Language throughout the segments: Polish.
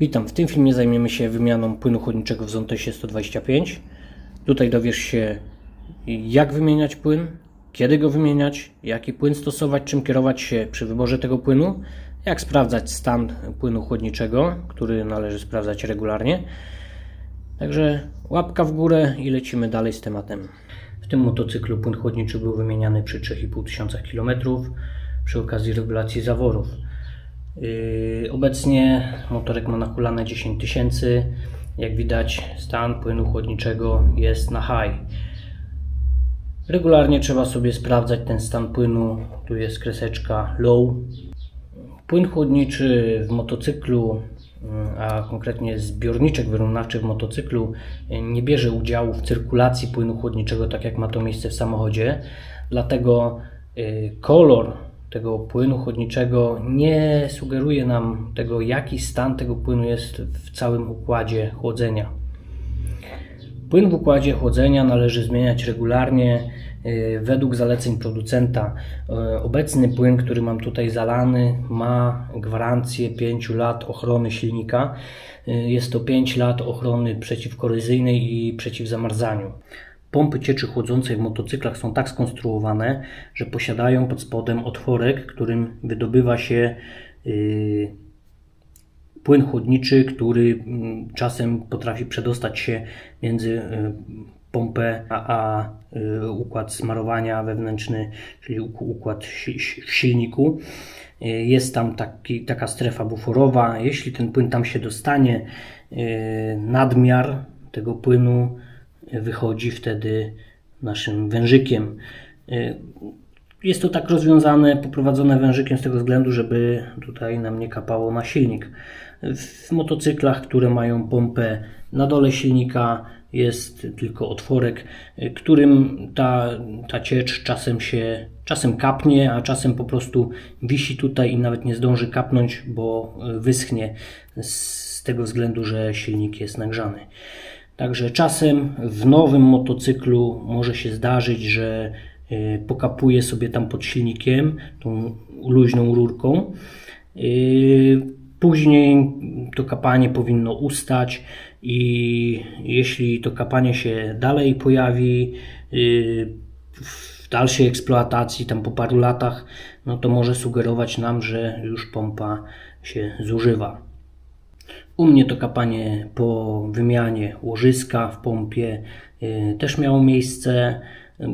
Witam, w tym filmie zajmiemy się wymianą płynu chłodniczego w Zontesie 125. Tutaj dowiesz się jak wymieniać płyn, kiedy go wymieniać, jaki płyn stosować, czym kierować się przy wyborze tego płynu, jak sprawdzać stan płynu chłodniczego, który należy sprawdzać regularnie. Także łapka w górę i lecimy dalej z tematem. W tym motocyklu płyn chłodniczy był wymieniany przy 3500 km przy okazji regulacji zaworów. Yy, Obecnie motorek ma nakulane 10 tysięcy. Jak widać, stan płynu chłodniczego jest na high. Regularnie trzeba sobie sprawdzać ten stan płynu. Tu jest kreseczka low. Płyn chłodniczy w motocyklu, mm, a konkretnie zbiorniczek wyrównawczy w motocyklu, yy, nie bierze udziału w cyrkulacji płynu chłodniczego, tak jak ma to miejsce w samochodzie. Dlatego yy, kolor tego płynu chłodniczego nie sugeruje nam tego, jaki stan tego płynu jest w całym układzie chłodzenia. Płyn w układzie chłodzenia należy zmieniać regularnie yy, według zaleceń producenta. Yy, Obecny płyn, który mam tutaj zalany, ma gwarancję 5 lat ochrony silnika. Yy, Jest to 5 lat ochrony przeciwkorozyjnej i przeciwzamarzaniu. Pompy cieczy chłodzącej w motocyklach są tak skonstruowane, że posiadają pod spodem otworek, którym wydobywa się yy, płyn chłodniczy, który mm, czasem potrafi przedostać się między y, pompę a, y, układ smarowania wewnętrzny, czyli uk- układ w silniku. Y, Jest tam taki, taka strefa buforowa. Jeśli ten płyn tam się dostanie, y, nadmiar tego płynu wychodzi wtedy naszym wężykiem. Y, Jest to tak rozwiązane, poprowadzone wężykiem z tego względu, żeby tutaj nam nie kapało na silnik. W motocyklach, które mają pompę na dole silnika, jest tylko otworek, y, którym ta, ta ciecz czasem się czasem kapnie, a czasem po prostu wisi tutaj i nawet nie zdąży kapnąć, bo y, wyschnie z tego względu, że silnik jest nagrzany. Także czasem w nowym motocyklu może się zdarzyć, że y, pokapuje sobie tam pod silnikiem tą luźną rurką. Y, Później to kapanie powinno ustać i jeśli to kapanie się dalej pojawi y, w dalszej eksploatacji, tam po paru latach, no to może sugerować nam, że już pompa się zużywa. U mnie to kapanie po wymianie łożyska w pompie y, też miało miejsce.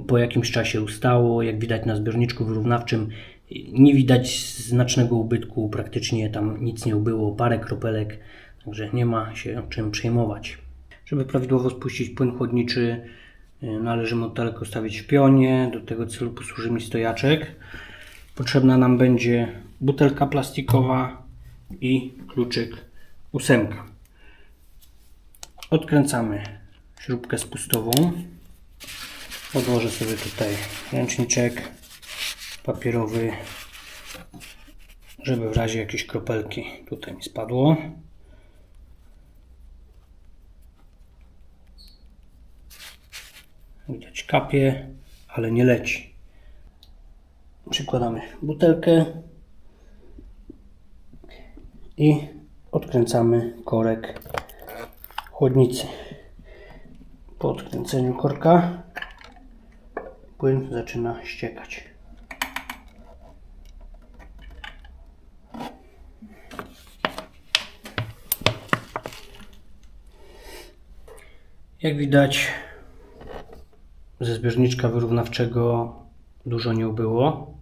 Po jakimś czasie ustało. Jak widać na zbiorniczku wyrównawczym, y, nie widać znacznego ubytku, praktycznie tam nic nie ubyło, parę kropelek, także nie ma się czym przejmować. Żeby prawidłowo spuścić płyn chłodniczy, y, należy motelek ustawić w pionie. Do tego celu posłuży mi stojaczek. Potrzebna nam będzie butelka plastikowa i kluczyk ósemka. Odkręcamy śrubkę spustową. Odłożę sobie tutaj ręczniczek papierowy, żeby w razie jakiejś kropelki tutaj mi spadło. Widać kapie, ale nie leci. Przykładamy butelkę i odkręcamy korek chłodnicy. Po odkręceniu korka płyn zaczyna ściekać. Jak widać ze zbiorniczka wyrównawczego dużo nie ubyło,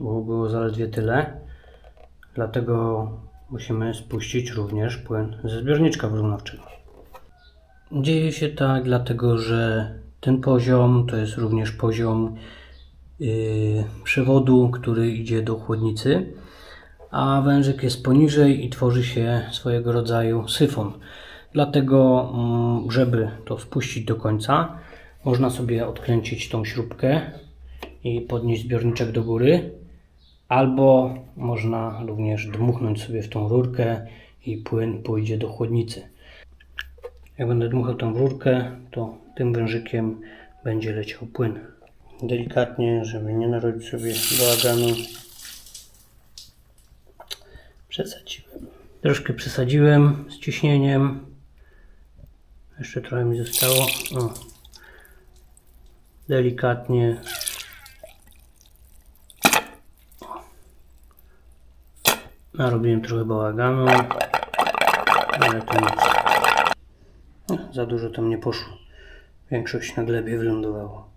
bo było zaledwie tyle. Dlatego musimy spuścić również płyn ze zbiorniczka wyrównawczego. Dzieje się tak, dlatego że ten poziom to jest również poziom yy, przewodu, który idzie do chłodnicy, a wężyk jest poniżej i tworzy się swojego rodzaju syfon. Dlatego, mm, żeby to spuścić do końca, można sobie odkręcić tą śrubkę i podnieść zbiorniczek do góry, albo można również dmuchnąć sobie w tą rurkę i płyn pójdzie do chłodnicy. Jak będę dmuchał tą rurkę, to tym wężykiem będzie leciał płyn. Delikatnie, żeby nie narobić sobie bałaganu. Przesadziłem. Troszkę przesadziłem z ciśnieniem. Jeszcze trochę mi zostało. O. Delikatnie. Narobiłem trochę bałaganu, ale to nic. No, za dużo tam nie poszło. Większość na glebie wylądowało.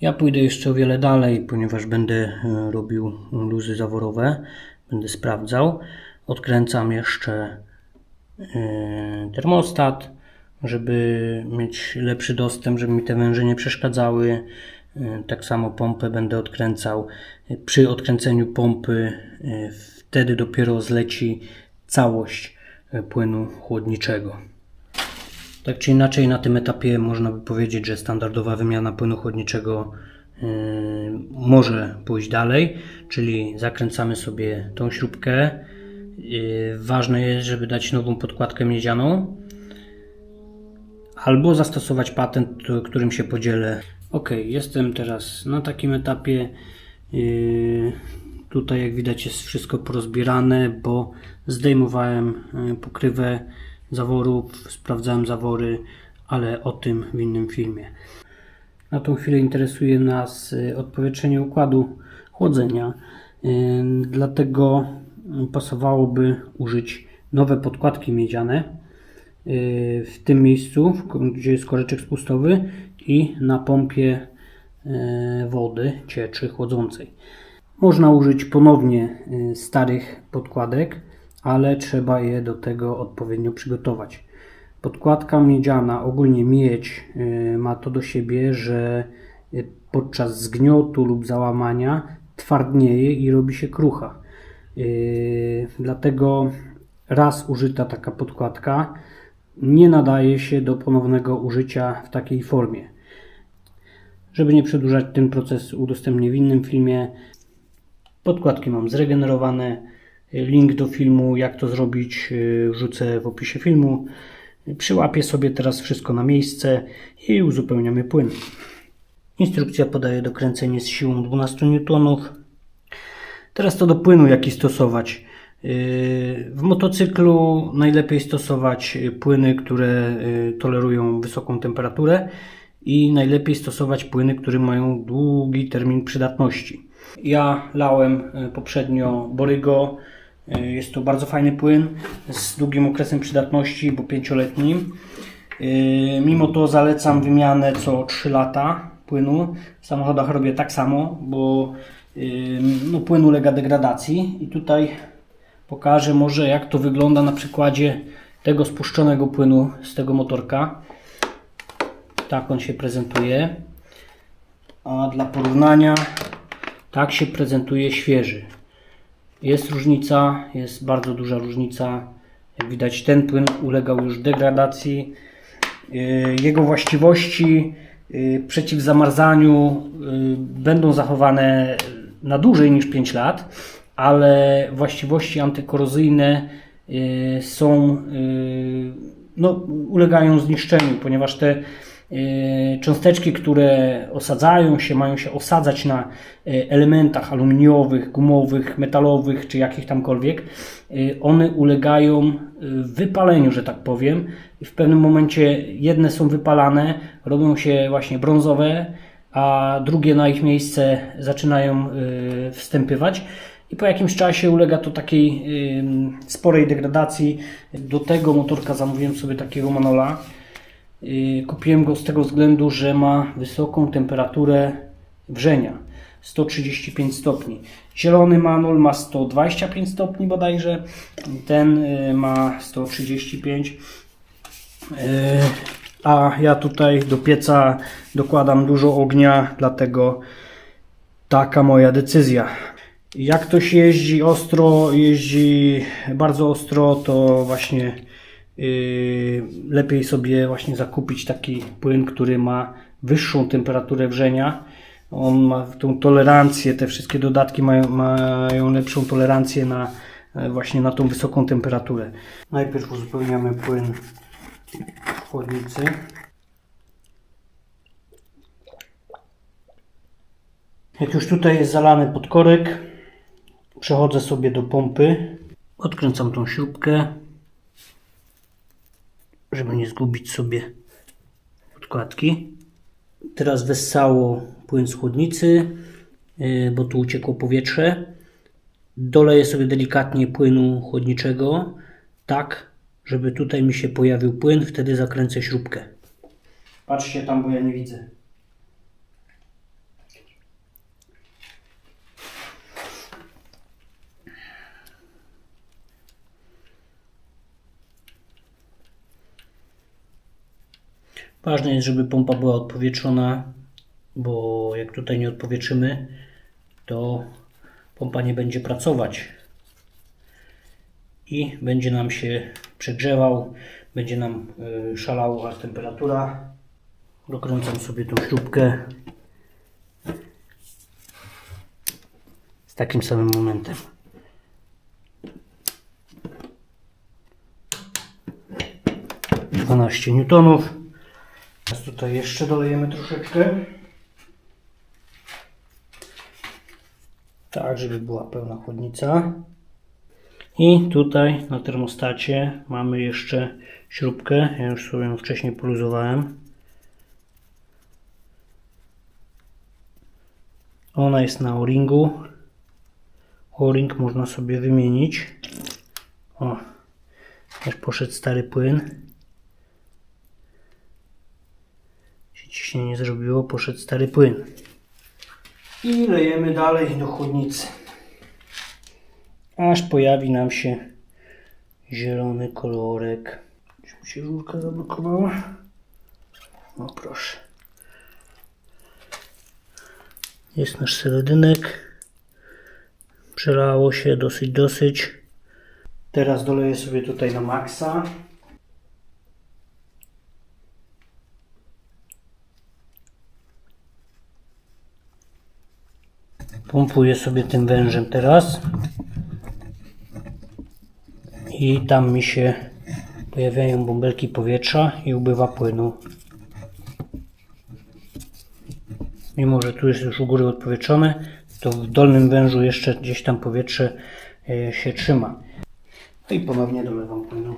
Ja pójdę jeszcze o wiele dalej, ponieważ będę e, robił luzy zaworowe. Będę sprawdzał. Odkręcam jeszcze e, termostat, żeby mieć lepszy dostęp, żeby mi te węże nie przeszkadzały. E, Tak samo pompę będę odkręcał. Przy odkręceniu pompy e, wtedy dopiero zleci całość płynu chłodniczego. Tak czy inaczej, na tym etapie można by powiedzieć, że standardowa wymiana płynu chłodniczego może pójść dalej, czyli zakręcamy sobie tą śrubkę. Ważne jest, żeby dać nową podkładkę miedzianą albo zastosować patent, którym się podzielę. Ok, jestem teraz na takim etapie. Yy, tutaj, jak widać, jest wszystko porozbierane, bo zdejmowałem yy, pokrywę zaworów, sprawdzałem zawory, ale o tym w innym filmie. Na tą chwilę interesuje nas y, odpowietrzenie układu chłodzenia, dlatego pasowałoby użyć nowe podkładki miedziane w tym miejscu, gdzie jest koreczek spustowy i na pompie y, wody cieczy chłodzącej. Można użyć ponownie y, starych podkładek, ale trzeba je do tego odpowiednio przygotować. Podkładka miedziana, ogólnie miedź, y, ma to do siebie, że podczas zgniotu lub załamania twardnieje i robi się krucha. Dlatego raz użyta taka podkładka nie nadaje się do ponownego użycia w takiej formie. Żeby nie przedłużać ten proces, udostępnię w innym filmie. Podkładki mam zregenerowane. Link do filmu, jak to zrobić, yy, wrzucę w opisie filmu. Przyłapię sobie teraz wszystko na miejsce i uzupełniamy płyn. Instrukcja podaje dokręcenie z siłą 12 N. Teraz to do płynu, jaki stosować. Yy, W motocyklu najlepiej stosować płyny, które yy, tolerują wysoką temperaturę i najlepiej stosować płyny, które mają długi termin przydatności. Ja lałem yy, poprzednio Borygo. Yy, Jest to bardzo fajny płyn z długim okresem przydatności, bo pięcioletnim. Yy, Mimo to zalecam wymianę co 3 lata płynu. W samochodach robię tak samo, bo no, płyn ulega degradacji i tutaj pokażę może jak to wygląda na przykładzie tego spuszczonego płynu z tego motorka. Tak on się prezentuje. A dla porównania tak się prezentuje świeży. Jest różnica, jest bardzo duża różnica. Jak widać ten płyn ulegał już degradacji. Yy, Jego właściwości yy, przeciw zamarzaniu yy, będą zachowane na dłużej niż 5 lat, ale właściwości antykorozyjne są, no, ulegają zniszczeniu, ponieważ te cząsteczki, które osadzają się, mają się osadzać na yy, elementach aluminiowych, gumowych, metalowych czy jakich tamkolwiek, yy, one ulegają wypaleniu, że tak powiem. I w pewnym momencie jedne są wypalane, robią się właśnie brązowe, a drugie na ich miejsce zaczynają wstępywać. I po jakimś czasie ulega to takiej sporej degradacji. Do tego motorka zamówiłem sobie takiego manola. Yy, Kupiłem go z tego względu, że ma wysoką temperaturę wrzenia 135 stopni. Zielony manol ma 125 stopni bodajże, ten yy, ma 135. Yy, A ja tutaj do pieca dokładam dużo ognia, dlatego taka moja decyzja. Jak ktoś jeździ ostro, jeździ bardzo ostro, to właśnie lepiej sobie właśnie zakupić taki płyn, który ma wyższą temperaturę wrzenia. On ma tą tolerancję, te wszystkie dodatki mają, mają lepszą tolerancję na e, właśnie na tą wysoką temperaturę. Najpierw uzupełniamy płyn w chłodnicy. Jak już tutaj jest zalany podkorek, przechodzę sobie do pompy. Odkręcam tą śrubkę, żeby nie zgubić sobie podkładki. Teraz wessało płyn z chłodnicy, yy, bo tu uciekło powietrze. Doleję sobie delikatnie płynu chłodniczego, tak, żeby tutaj mi się pojawił płyn, wtedy zakręcę śrubkę. Patrzcie tam, bo ja nie widzę. Ważne jest, żeby pompa była odpowietrzona, bo jak tutaj nie odpowietrzymy, to pompa nie będzie pracować i będzie nam się przegrzewał, będzie nam y, szalała temperatura. Dokręcam sobie tą śrubkę z takim samym momentem. Dwanaście newtonów. Teraz tutaj jeszcze dolejemy troszeczkę. Tak, żeby była pełna chłodnica. I tutaj na termostacie mamy jeszcze śrubkę. Ja już sobie ją wcześniej poluzowałem. Ona jest na o-ringu. O-ring można sobie wymienić. O, też poszedł stary płyn. Się ciśnienie zrobiło, poszedł stary płyn. I lejemy dalej do chłodnicy. Aż pojawi nam się zielony kolorek. Czy mi się rurka zablokowała? No proszę. Jest nasz seledynek. Przelało się dosyć, dosyć. Teraz doleję sobie tutaj na maksa. Pompuję sobie tym wężem teraz. I tam mi się pojawiają bąbelki powietrza i ubywa płynu. Mimo, że tu jest już u góry odpowietrzone, to w dolnym wężu jeszcze gdzieś tam powietrze e, się trzyma. No i ponownie dolewam płynu.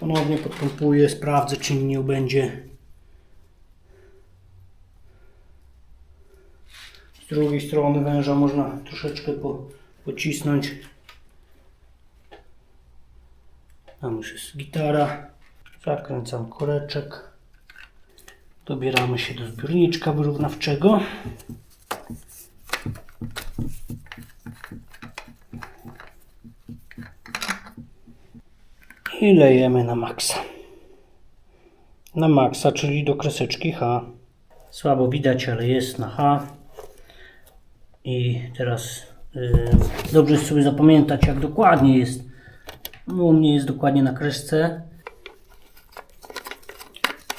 Ponownie podpompuję, sprawdzę czy nie będzie. Z drugiej strony węża można troszeczkę po, pocisnąć. Tam już jest gitara. Zakręcam koreczek. Dobieramy się do zbiorniczka wyrównawczego. I lejemy na maksa. Na maksa, czyli do kreseczki H. Słabo widać, ale jest na H. I teraz yy, dobrze jest sobie zapamiętać, jak dokładnie jest. No, u mnie jest dokładnie na kresce.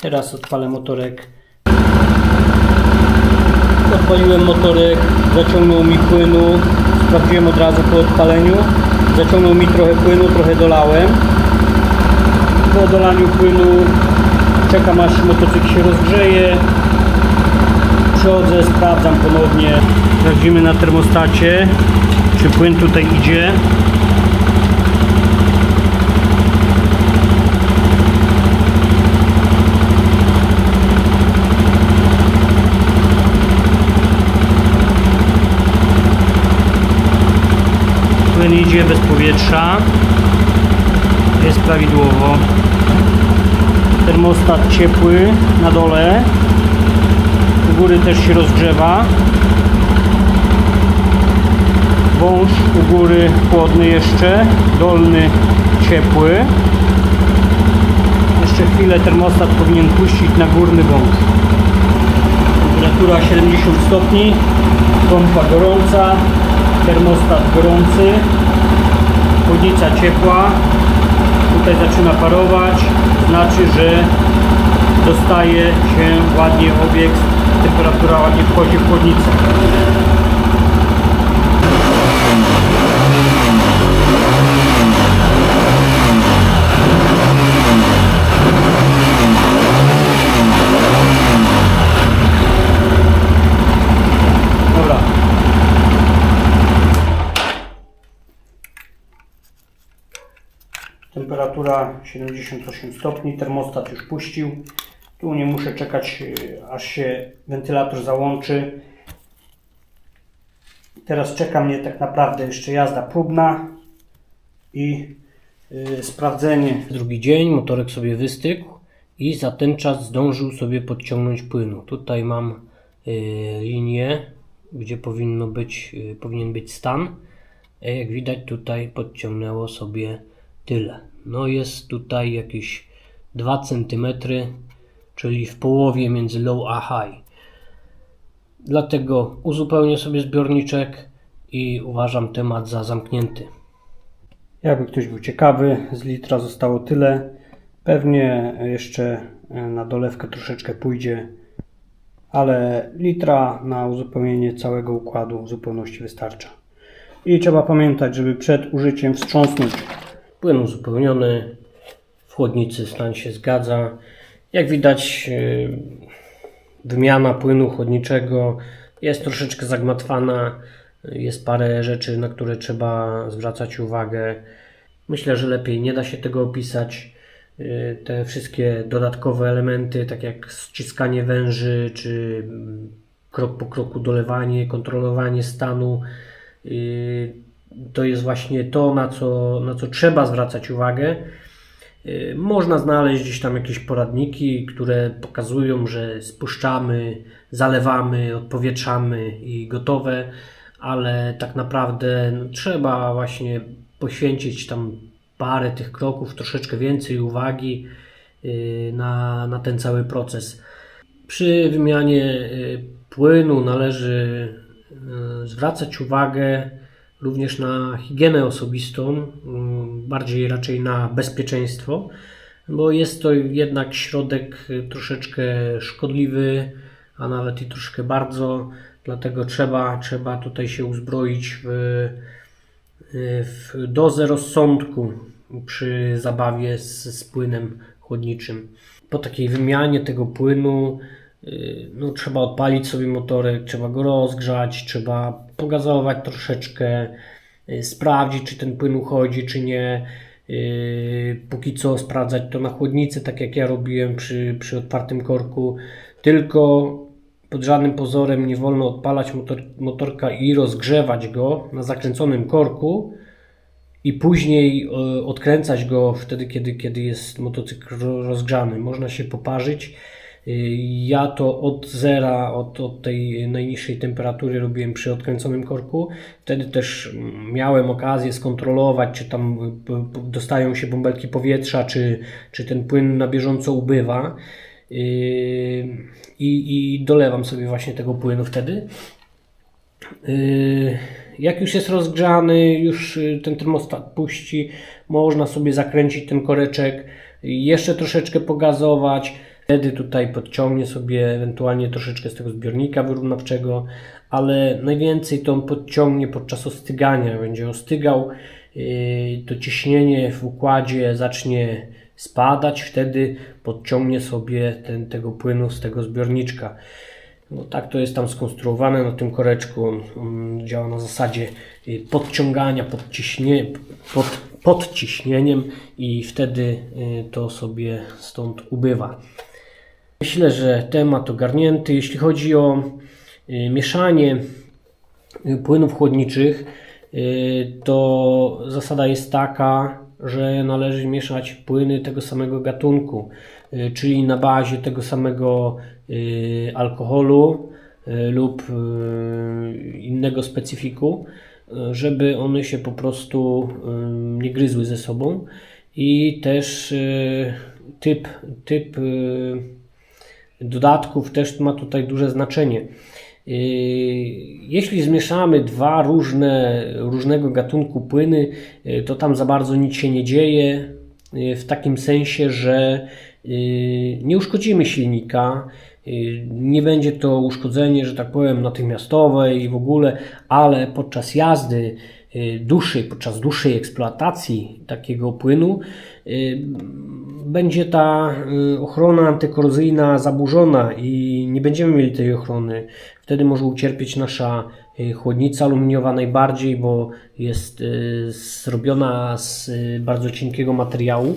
Teraz odpalę motorek. Odpaliłem motorek, zaciągnął mi płynu. Sprawdziłem od razu po odpaleniu. Zaciągnął mi trochę płynu, trochę dolałem. Po dolaniu płynu czekam aż motocykl się rozgrzeje. Przychodzę, sprawdzam ponownie. Sprawdzimy na termostacie, czy płyn tutaj idzie. Płyn idzie bez powietrza. Jest prawidłowo. Termostat ciepły na dole. U góry też się rozgrzewa. Wąż u góry chłodny jeszcze, dolny ciepły. Jeszcze chwilę termostat powinien puścić na górny wąż. Temperatura 70 stopni, pompa gorąca, termostat gorący, chłodnica ciepła. Tutaj zaczyna parować, znaczy, że dostaje się ładnie obiekt, temperatura ładnie wchodzi w chłodnicę. temperatura 78 stopni, termostat już puścił. Tu nie muszę czekać y, aż się wentylator załączy. Teraz czeka mnie tak naprawdę jeszcze jazda próbna i y, sprawdzenie. Drugi dzień, motorek sobie wystygł i za ten czas zdążył sobie podciągnąć płynu. Tutaj mam y, linię, gdzie powinno być, y, powinien być stan. A jak widać tutaj podciągnęło sobie tyle. No jest tutaj jakieś 2 cm, czyli w połowie między low a high. Dlatego uzupełnię sobie zbiorniczek i uważam temat za zamknięty. Jakby ktoś był ciekawy, z litra zostało tyle. Pewnie jeszcze na dolewkę troszeczkę pójdzie, ale litra na uzupełnienie całego układu w zupełności wystarcza. I trzeba pamiętać, żeby przed użyciem wstrząsnąć. Płyn uzupełniony, w chłodnicy stan się zgadza. Jak widać, yy, wymiana płynu chłodniczego jest troszeczkę zagmatwana. Jest parę rzeczy, na które trzeba zwracać uwagę. Myślę, że lepiej nie da się tego opisać. Yy, Te wszystkie dodatkowe elementy, tak jak ściskanie węży, czy mm, krok po kroku dolewanie, kontrolowanie stanu, yy, to jest właśnie to, na co, na co trzeba zwracać uwagę. Yy, Można znaleźć gdzieś tam jakieś poradniki, które pokazują, że spuszczamy, zalewamy, odpowietrzamy i gotowe, ale tak naprawdę no, trzeba właśnie poświęcić tam parę tych kroków, troszeczkę więcej uwagi yy, na, na ten cały proces. Przy wymianie yy, płynu należy zwracać uwagę również na higienę osobistą, mm, bardziej raczej na bezpieczeństwo, bo jest to jednak środek y, troszeczkę szkodliwy, a nawet i troszkę bardzo, dlatego trzeba, trzeba tutaj się uzbroić w, y, w dozę rozsądku przy zabawie z, z płynem chłodniczym. Po takiej wymianie tego płynu y, no, trzeba odpalić sobie motorek, trzeba go rozgrzać, trzeba pogazować troszeczkę, y, sprawdzić, czy ten płyn uchodzi, czy nie. Y, Póki co sprawdzać to na chłodnicy, tak jak ja robiłem przy, przy otwartym korku. Tylko pod żadnym pozorem nie wolno odpalać motor, motorka i rozgrzewać go na zakręconym korku i później odkręcać go wtedy, kiedy, kiedy jest motocykl ro- rozgrzany. Można się poparzyć. Ja to od zera, od, od tej najniższej temperatury robiłem przy odkręconym korku. Wtedy też miałem okazję skontrolować, czy tam dostają się bąbelki powietrza, czy, czy ten płyn na bieżąco ubywa. Yy, I, I dolewam sobie właśnie tego płynu wtedy. Yy, Jak już jest rozgrzany, już y, ten termostat puści, można sobie zakręcić ten koreczek, jeszcze troszeczkę pogazować. Wtedy tutaj podciągnie sobie ewentualnie troszeczkę z tego zbiornika wyrównawczego, ale najwięcej to on podciągnie podczas ostygania. Będzie ostygał, yy, to ciśnienie w układzie zacznie spadać, wtedy podciągnie sobie ten, tego płynu z tego zbiorniczka. No tak to jest tam skonstruowane na tym koreczku. On, on działa na zasadzie y, podciągania pod, ciśnie, pod, pod ciśnieniem i wtedy y, to sobie stąd ubywa. Myślę, że temat ogarnięty. Jeśli chodzi o y, mieszanie y, płynów chłodniczych, y, to zasada jest taka, że należy mieszać płyny tego samego gatunku, czyli na bazie tego samego alkoholu lub innego specyfiku, żeby one się po prostu nie gryzły ze sobą i też typ, typ dodatków też ma tutaj duże znaczenie. Yy, Jeśli zmieszamy dwa różne, różnego gatunku płyny, yy, to tam za bardzo nic się nie dzieje, yy, w takim sensie, że nie uszkodzimy silnika, nie będzie to uszkodzenie, że tak powiem, natychmiastowe i w ogóle, ale podczas jazdy dłuższej, podczas dłuższej eksploatacji takiego płynu będzie ta y, ochrona antykorozyjna zaburzona i nie będziemy mieli tej ochrony. Wtedy może ucierpieć nasza y, chłodnica aluminiowa najbardziej, bo jest y, zrobiona z bardzo cienkiego materiału.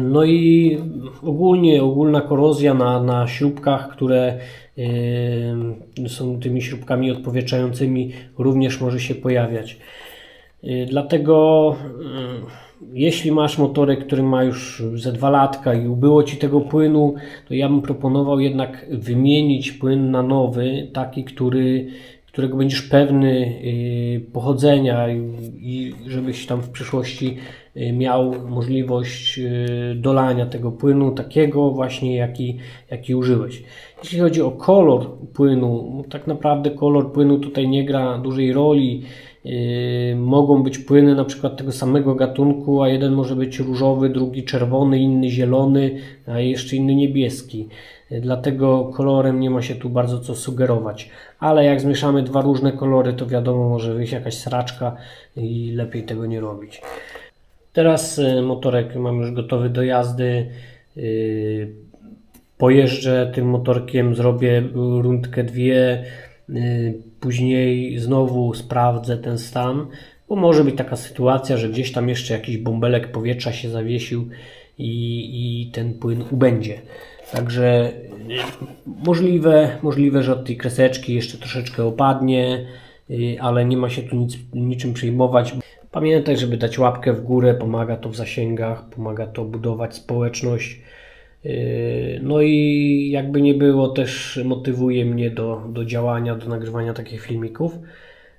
No i ogólnie ogólna korozja na, na śrubkach, które są tymi śrubkami odpowietrzającymi, również może się pojawiać. Yy, Dlatego yy, jeśli masz motorek, który ma już ze dwa latka i ubyło Ci tego płynu, to ja bym proponował jednak wymienić płyn na nowy, taki, który, którego będziesz pewny yy, pochodzenia i, i żebyś tam w przyszłości miał możliwość dolania tego płynu takiego właśnie, jaki, jaki użyłeś. Jeśli chodzi o kolor płynu, tak naprawdę kolor płynu tutaj nie gra dużej roli. Yy, mogą być płyny na przykład tego samego gatunku, a jeden może być różowy, drugi czerwony, inny zielony, a jeszcze inny niebieski. Yy, Dlatego kolorem nie ma się tu bardzo co sugerować. Ale jak zmieszamy dwa różne kolory, to wiadomo, może wyjść jakaś sraczka i lepiej tego nie robić. Teraz y, motorek mam już gotowy do jazdy. Yy, Pojeżdżę tym motorkiem, zrobię rundkę dwie, yy, później znowu sprawdzę ten stan, bo może być taka sytuacja, że gdzieś tam jeszcze jakiś bąbelek powietrza się zawiesił i, i ten płyn ubędzie. Także yy, możliwe, możliwe, że od tej kreseczki jeszcze troszeczkę opadnie, yy, ale nie ma się tu nic, niczym przejmować. Pamiętaj, żeby dać łapkę w górę, pomaga to w zasięgach, pomaga to budować społeczność. Yy, No i jakby nie było, też motywuje mnie do, do działania, do nagrywania takich filmików.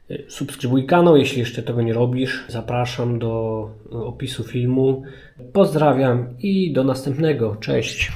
Yy, Subskrybuj kanał, jeśli jeszcze tego nie robisz. Zapraszam do opisu filmu. Pozdrawiam i do następnego. Cześć.